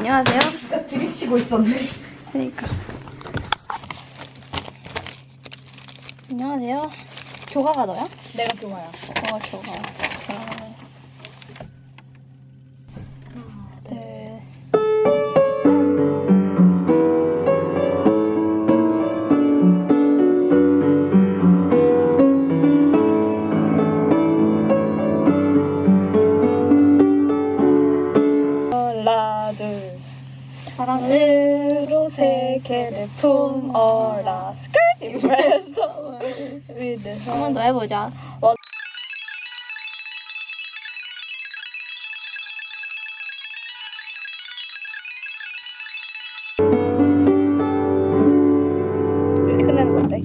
안녕하세요. 들이치고 있었네. 그러니까. 안녕하세요. 교가가 너야? 내가 좋아요. 어, 교가. 아. 사랑으로 세계를 품어라. 스컬트 임프레서. 한번 더 해보자. 이렇게 끝내는 건데.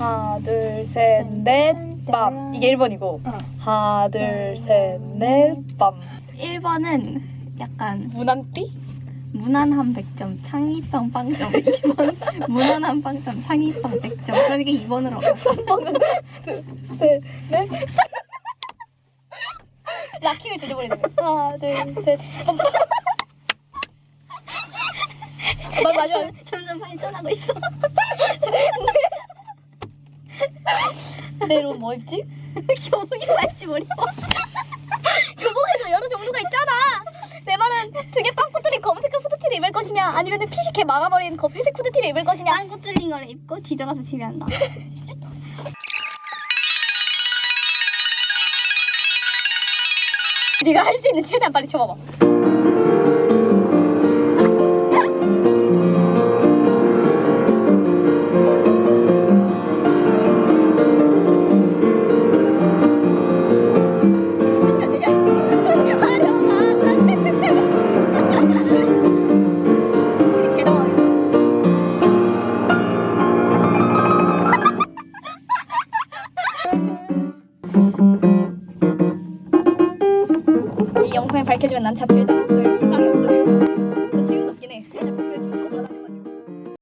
하나, 둘, 셋, 넷, 빰. 이게 1번이고. 어. 하나, 둘, 셋, 넷, 빰. 1번은 약간 무난띠? 무난한 100점, 창의성 빵점 2번 무난한 빵점, 창의성 100점 그러니까 2번으로 가 3번은 둘, 셋, 넷. 락킹을 조져버리는 거야 하나, 둘, 셋. 빰. 나 마지막. 점점 발전하고 있어 내로 뭐 있지? 교복이 말지 모르고 교복에도 여러 종류가 있잖아 내 말은 등에 빵 것이냐 아니면 피식해 막아버린 그 회색 후드티를 입을 것이냐? 빵꾸 뚫린 걸 입고 뒤져가서 지배한다 네가 할 수 있는 최대한 빨리 쳐봐봐 영상에 밝혀지면 난 자투리당 없어요. 이상이 해.